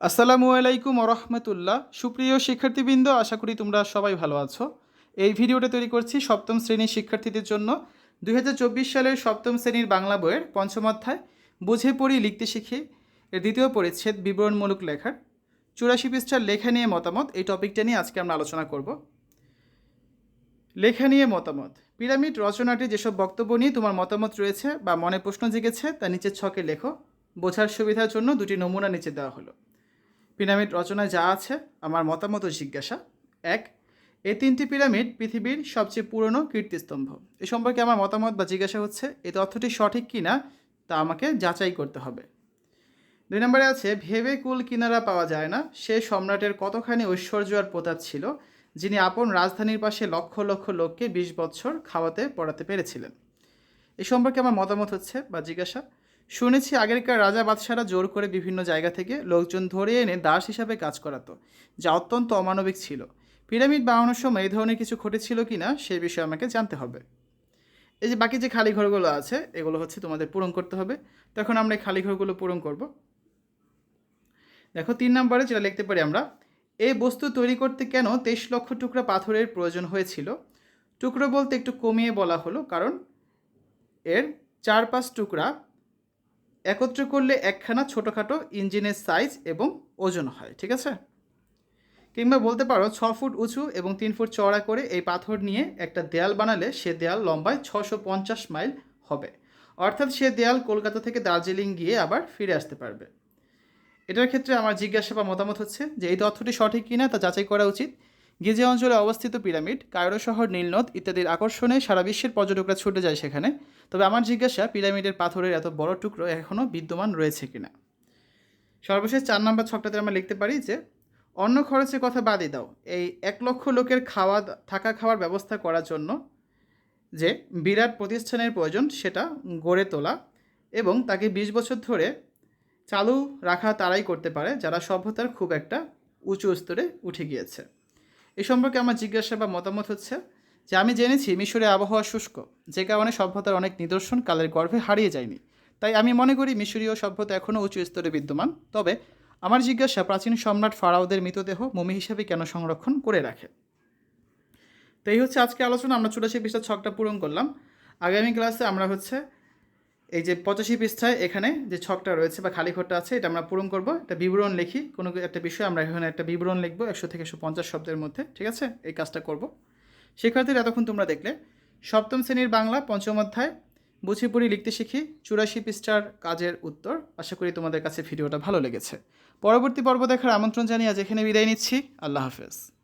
আসসালামু আলাইকুম রহমতুল্লাহ সুপ্রিয় শিক্ষার্থীবৃন্দ, আশা করি তোমরা সবাই ভালো আছো। এই ভিডিওটা তৈরি করছি সপ্তম শ্রেণির শিক্ষার্থীদের জন্য। দু হাজার চব্বিশ সালের সপ্তম শ্রেণির বাংলা বইয়ের পঞ্চম অধ্যায়, বুঝে পড়ি, লিখতে শিখি। এর দ্বিতীয় পরিচ্ছেদ, বিবরণমূলক লেখার। চুরাশি পৃষ্ঠার লেখা নিয়ে মতামত, এই টপিকটা নিয়ে আজকে আমরা আলোচনা করব। লেখা নিয়ে মতামত। পিরামিড রচনাটি যেসব বক্তব্য নিয়ে তোমার মতামত রয়েছে বা মনে প্রশ্ন জেগেছে, তা নিচের ছকে লেখো। বোঝার সুবিধার জন্য দুটি নমুনা নিচে দেওয়া হলো। পিরামিড রচনায় যা আছে, আমার মতামত জিজ্ঞাসা। এক, এই তিনটি পিরামিড পৃথিবীর সবচেয়ে পুরনো কীর্তিস্তম্ভ। এ সম্পর্কে আমার মতামত বা জিজ্ঞাসা হচ্ছে এই তথ্যটি সঠিক কি না তা আমাকে যাচাই করতে হবে। দুই নম্বরে আছে, ভেবে কুল কিনারা পাওয়া যায় না। সে সম্রাটের কতখানি ঐশ্বর্য আর প্রতাপ ছিল, যিনি আপন রাজধানীর পাশে লক্ষ লক্ষ লোককে বিশ বছর খাওয়াতে পড়াতে পেরেছিলেন। এ সম্পর্কে আমার মতামত হচ্ছে বা জিজ্ঞাসা শুনেছি আগেরকার রাজা বাদশারা জোর করে বিভিন্ন জায়গা থেকে লোকজন ধরে এনে দাস হিসাবে কাজ করাতো, যা অত্যন্ত অমানবিক ছিল। পিরামিড বানানোর সময় এই ধরনের কিছু ঘটেছিল কি না সে বিষয়ে আমাকে জানতে হবে। এই যে বাকি যে খালি ঘরগুলো আছে, এগুলো হচ্ছে তোমাদের পূরণ করতে হবে। তখন আমরা এই খালি ঘরগুলো পূরণ করব। দেখো, তিন নম্বরে যেটা লিখতে পারি আমরা এই বস্তু তৈরি করতে কেন তেইশ লক্ষ টুকরা পাথরের প্রয়োজন হয়েছিল? টুকরো বলতে একটু কমিয়ে বলা হলো, কারণ এর চার পাঁচ টুকরা একত্র করলে একখানা ছোটোখাটো ইঞ্জিনের সাইজ এবং ওজন হয়, ঠিক আছে? কিংবা বলতে পারো ছ ফুট উঁচু এবং তিন ফুট চওড়া করে এই পাথর নিয়ে একটা দেয়াল বানালে সে দেয়াল লম্বায় ছশো পঞ্চাশ মাইল হবে। অর্থাৎ সে দেয়াল কলকাতা থেকে দার্জিলিং গিয়ে আবার ফিরে আসতে পারবে। এটার ক্ষেত্রে আমার জিজ্ঞাসা বা মতামত হচ্ছে যে এই তথ্যটি সঠিক কিনা তা যাচাই করা উচিত। গিজে অঞ্চলে অবস্থিত পিরামিড, কায়রো শহর, নীলনদ ইত্যাদির আকর্ষণে সারা বিশ্বের পর্যটকরা ছুটে যায় সেখানে। তবে আমার জিজ্ঞাসা, পিরামিডের পাথরের এত বড় টুকরো এখনও বিদ্যমান রয়েছে কিনা? সর্বশেষ চার নম্বর ছকটাতে আমরা লিখতে পারি যে, অন্য খরচের কথা বাদই দাও। এই এক লক্ষ লোকের খাওয়া, থাকা খাওয়ার ব্যবস্থা করার জন্য যে বিরাট প্রতিষ্ঠানের প্রয়োজন, সেটা গড়ে তোলা এবং তাকে বিশ বছর ধরে চালু রাখা তারাই করতে পারে, যারা সভ্যতার খুব একটা উঁচু স্তরে উঠে গিয়েছে। এ সম্পর্কে আমার জিজ্ঞাসা বা মতামত হচ্ছে যে আমি জেনেছি মিশরে আবহাওয়া শুষ্ক, যে কারণে সভ্যতার অনেক নিদর্শন কালের গর্ভে হারিয়ে যায়নি। তাই আমি মনে করি মিশরীয় সভ্যতা এখনও উঁচু স্তরে বিদ্যমান। তবে আমার জিজ্ঞাসা, প্রাচীন সম্রাট ফারাওদের মৃতদেহ মমি হিসেবে কেন সংরক্ষণ করে রাখে? তো এই হচ্ছে আজকে আলোচনা। আমরা চুরাশি পৃষ্ঠা ছকটা পূরণ করলাম। আগামী ক্লাসে আমরা হচ্ছে এই যে পঁচাশি পৃষ্ঠায় এখানে যে ছকটা রয়েছে বা খালি ঘরটা আছে, এটা আমরা পূরণ করব। একটা বিবরণ লিখি, কোনো একটা বিষয় আমরা এখানে একটা বিবরণ লিখব একশো থেকে একশো পঞ্চাশ শব্দের মধ্যে, ঠিক আছে? এই কাজটা করব। শিক্ষার্থীরা, এতক্ষণ তোমরা দেখলে। সপ্তম শ্রেণির বাংলা, পঞ্চম অধ্যায়, বুঝিপুরি লিখতে শিখি, চুরাশি পৃষ্ঠার কাজের উত্তর। আশা করি তোমাদের কাছে ভিডিওটা ভালো লেগেছে। পরবর্তী পর্ব দেখার আমন্ত্রণ জানিয়ে আজ এখানে বিদায় নিচ্ছি। আল্লাহ হাফেজ।